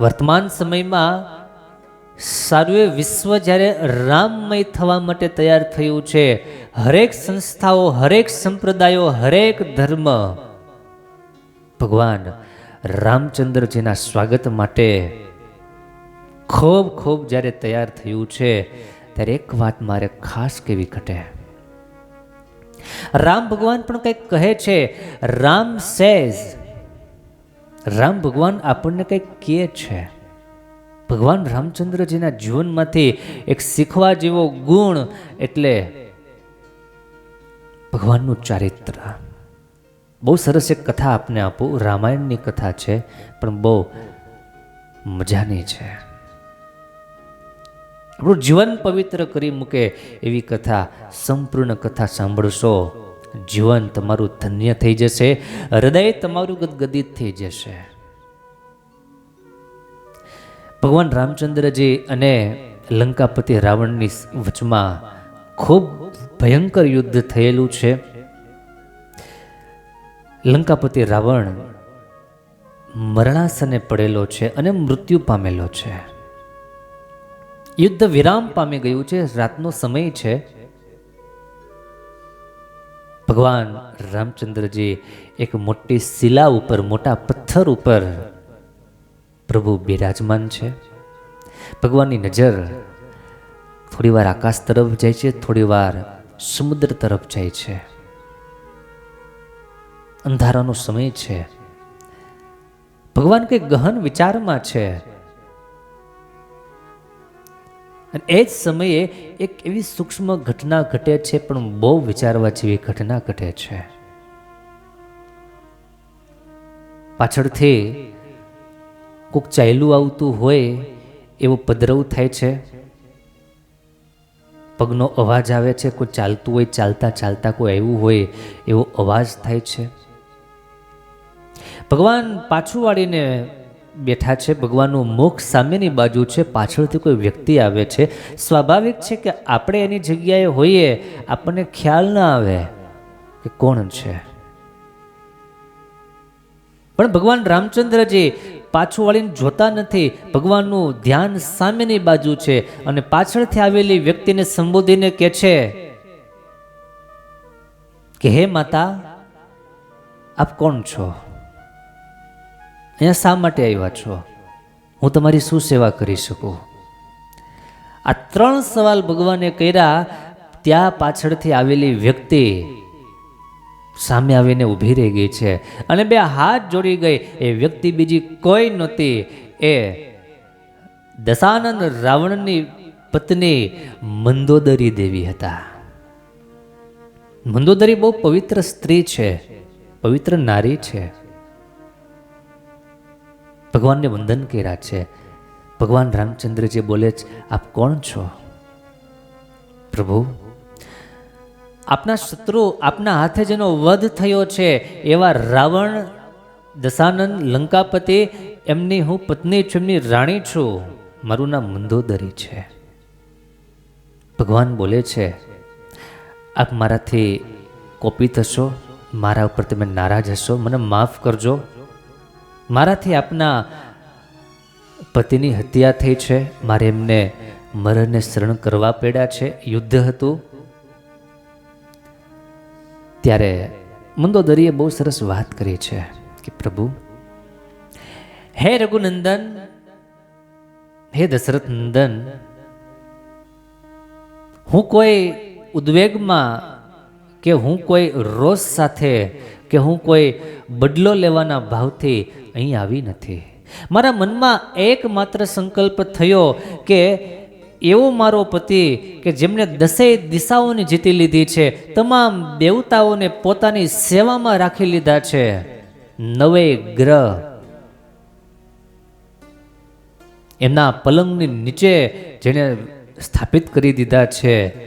વર્તમાન સમયમાં સારું એ વિશ્વ જ્યારે રામમય થવા માટે તૈયાર થયું છે, હરેક સંસ્થાઓ, હરેક સંપ્રદાયો, હરેક ધર્મ, ભગવાન રામચંદ્રજીના સ્વાગત માટે ખૂબ ખૂબ જ્યારે તૈયાર થયું છે, ત્યારે એક વાત મારે ખાસ કેવી ઘટે. રામ ભગવાન પણ કંઈક કહે છે, રામ સેઝ. રામ ભગવાન આપણને કંઈક કહે છે. ભગવાન રામચંદ્રજીના જીવનમાંથી એક શીખવા જેવો ગુણ એટલે ભગવાનનું ચારિત્ર. બહુ સરસ એક કથા આપને આપું. રામાયણની કથા છે, પણ બહુ મજાની છે. આપણું જીવન પવિત્ર કરી મૂકે એવી કથા, સંપૂર્ણ કથા સાંભળશો. જીવન તમારું ધન્ય થઈ જશે, હૃદય તમારું ગદગદિત થઈ જશે. ભગવાન રામચંદ્રજી અને લંકાપતિ રાવણની વચમાં ખૂબ ભયંકર યુદ્ધ થયેલું છે. લંકાપતિ રાવણ મરણાસને પડેલો છે અને મૃત્યુ પામેલો છે. યુદ્ધ વિરામ પામી ગયું છે, રાતનો સમય છે. ભગવાન રામચંદ્રજી એક મોટી શિલા ઉપર, મોટા પથ્થર ઉપર પ્રભુ બિરાજમાન છે. ભગવાનની નજર થોડીવાર આકાશ તરફ જાય છે થોડીવાર સમુદ્ર તરફ જાય છે. અંધારાનો સમય છે. ભગવાન કંઈક ગહન વિચારમાં છે. અને એ જ સમયે એક એવી સૂક્ષ્મ ઘટના ઘટે છે, પણ બહુ વિચારવા જેવી ઘટના ઘટે છે. પાછળથી કોઈક ચાલ્યું આવતું હોય એવો પદરવ થાય છે. પગનો અવાજ આવે છે, કોઈ ચાલતું હોય, ચાલતા ચાલતા કોઈ આવ્યું હોય એવો અવાજ થાય છે. ભગવાન પાછું વાળીને બેઠા છે, ભગવાનનું મુખ સામેની બાજુ છે, પાછળથી કોઈ વ્યક્તિ આવે છે. સ્વાભાવિક છે કે આપણે એની જગ્યાએ હોઈએ, આપણને ખ્યાલ ના આવે કે કોણ છે. પણ ભગવાન રામચંદ્રજી પાછું વળીને જોતા નથી. ભગવાનનું ધ્યાન સામેની બાજુ છે અને પાછળથી આવેલી વ્યક્તિને સંબોધીને કે છે, કે હે માતા, આપ કોણ છો? અહીંયા શા માટે આવ્યા છો? હું તમારી શું સેવા કરી શકું? આ ત્રણ સવાલ ભગવાને કર્યા, ત્યાં પાછળથી આવેલી વ્યક્તિ સામે આવીને ઊભી રહી ગઈ છે અને બે હાથ જોડી ગઈ. એ વ્યક્તિ બીજી કોઈ નહોતી. એ દશાનંદ રાવણની પત્ની મંદોદરી દેવી હતા. મંદોદરી બહુ પવિત્ર સ્ત્રી છે, પવિત્ર નારી છે. ભગવાનને વંદન કર્યા છે. ભગવાન રામચંદ્રજી બોલે છે, આપ કોણ છો? પ્રભુ, આપના શત્રુ, આપના હાથે જેનો વધ થયો છે, એવા રાવણ, દશાનંદ, લંકાપતિ, એમની હું પત્ની છું, એમની રાણી છું, મારું નામ મંદોદરી છે. ભગવાન બોલે છે, આપ મારાથી કોપી થશો, મારા ઉપર તમે નારાજ હશો, મને માફ કરજો મારાથી આપના પતિની હત્યા થઈ છે. મારે એમને મરણને શરણ કરવા પડ્યા છે. યુદ્ધ હતું. ત્યારે મંદોદરીએ બહુ સરસ વાત કરી છે કે પ્રભુ, હે રઘુનંદન, હે દશરથ નંદન હું કોઈ ઉદ્વેગમાં કે હું કોઈ રોષ સાથે કે હું કોઈ બદલો લેવાના ભાવથી અહીં આવી નથી. મારા મનમાં એકમાત્ર સંકલ્પ થયો કે એવો મારો પતિ કે જેમણે દસેય દિશાઓને જીતી લીધી છે, તમામ દેવતાઓને પોતાની સેવામાં રાખી લીધા છે. નવે ગ્રહ. એમના પલંગની નીચે જેને સ્થાપિત કરી દીધા છે.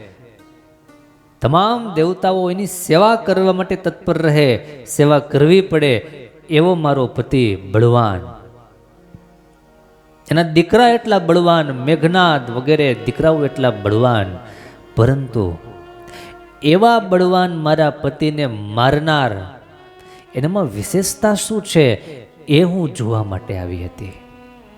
તમામ દેવતાઓ એની સેવા કરવા માટે તત્પર રહે, સેવા કરવી પડે એવો મારો પતિ બળવાન. એના દીકરા એટલા બળવાન, મેઘનાદ વગેરે દીકરાઓ એટલા બળવાન. પરંતુ એવા બળવાન મારા પતિને મારનાર એનામાં વિશેષતા શું છે એ હું જોવા માટે આવી હતી.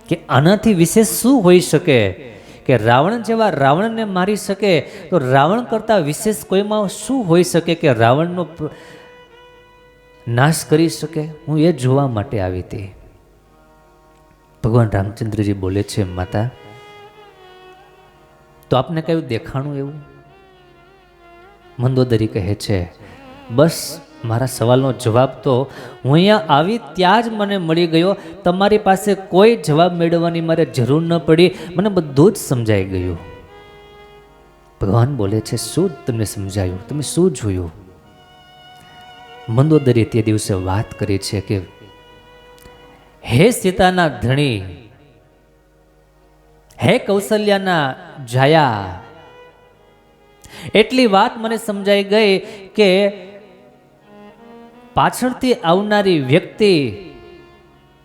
કે આનાથી વિશેષ શું હોઈ શકે? કે રાવણ જેવા રાવણને મારી શકે, તો રાવણ કરતાં વિશેષ કોઈમાં શું હોઈ શકે કે રાવણનો નાશ કરી શકે? હું એ જોવા માટે આવી હતી. ભગવાન રામચંદ્રજી બોલે છે, માતા, તો આપને કયું દેખાણું એવું? મંદોદરી કહે છે, બસ મારા સવાલનો જવાબ તો હું અહીંયા આવી ત્યાં જ મને મળી ગયો. તમારી પાસે કોઈ જવાબ મેળવવાની મારે જરૂર ન પડી. મને બધું જ સમજાઈ ગયું. ભગવાન બોલે છે, શું તમને સમજાયું? તમે શું જોયું? મંદોદરી તે દિવસે વાત કરી છે કે, હે સીતાના ધણી, હે કૌશલ્યાના જાયા. એટલી વાત મને સમજાઈ ગઈ કે પાછળથી આવનારી વ્યક્તિ,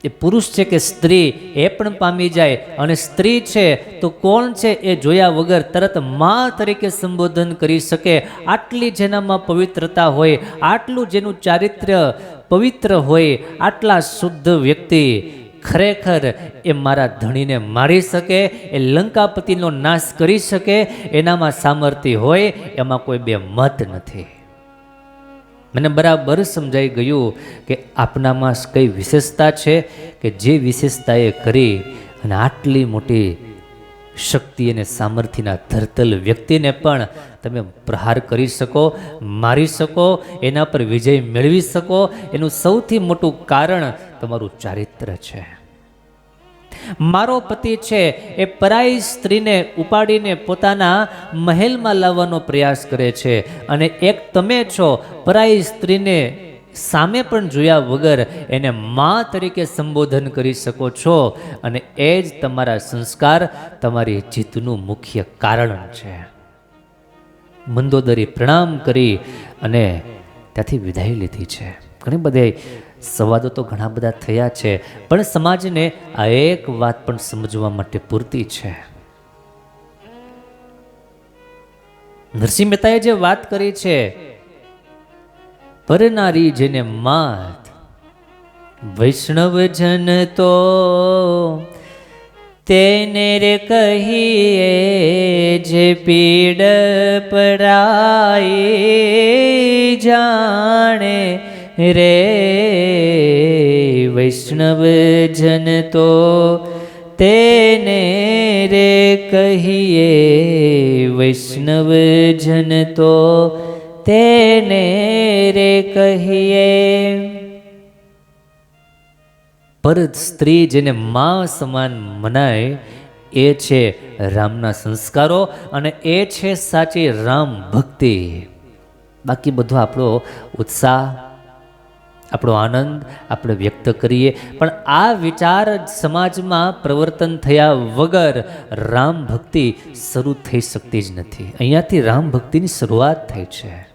એ પુરુષ છે કે સ્ત્રી, એ પણ પામી જાય. અને સ્ત્રી છે, તો કોણ છે એ જોયા વગર તરત મા તરીકે સંબોધન કરી શકે. આટલી જેનામાં પવિત્રતા હોય, આટલું જેનું ચારિત્ર્ય પવિત્ર હોય, આટલા શુદ્ધ વ્યક્તિ ખરેખર એ મારા ધણીને મારી શકે, એ લંકાપતિનો નાશ કરી શકે. એનામાં સામર્થ્ય હોય, એમાં કોઈ બે મત નથી. મને બરાબર સમજાઈ ગયું કે આપનામાં કઈ વિશેષતા છે કે જે વિશેષતાએ કરી અને આટલી મોટી શક્તિ અને સામર્થ્યના ધરતલ વ્યક્તિને પણ તમે પ્રહાર કરી શકો, મારી શકો, એના પર વિજય મેળવી શકો. એનું સૌથી મોટું કારણ તમારું ચારિત્ર છે. મારો પતિ છે એ પરાઈ સ્ત્રીને ઉપાડીને પોતાના મહેલમાં લાવવાનો પ્રયાસ કરે છે. અને એક તમે છો, પરાઈ સ્ત્રીને સામે પણ જોયા વગર એને મા તરીકે સંબોધન કરી શકો છો. અને એ જ તમારા સંસ્કાર, તમારી જીતનું મુખ્ય કારણ છે. મંદોદરી પ્રણામ કરી અને ત્યાંથી વિદાય લીધી છે. ઘણી બધી સંવાદો તો ઘણા બધા થયા છે, પણ સમાજને આ એક વાત પણ સમજવા માટે પૂરતી છે. નરસિંહ મહેતાએ જે વાત કરી છે, પરનારી જેને માત વૈષ્ણવ જન તો તેને રે કહીએ જે પીડ પડાય જાણે રે. વૈષ્ણવ જન તો તેને રે કહીએ વૈષ્ણવ જન તો તેને રે કહીએ પરત સ્ત્રી જેને મા સમાન મનાય, એ છે રામના સંસ્કારો અને એ છે સાચી રામ ભક્તિ. બાકી બધો આપણો ઉત્સાહ આપણો આનંદ આપણે વ્યક્ત કરીએ. પણ આ વિચાર સમાજમાં પ્રવર્તન થયા વગર રામ ભક્તિ શરૂ થઈ શકતી જ નથી. અહીંયાથી રામ ભક્તિની શરૂઆત થઈ છે.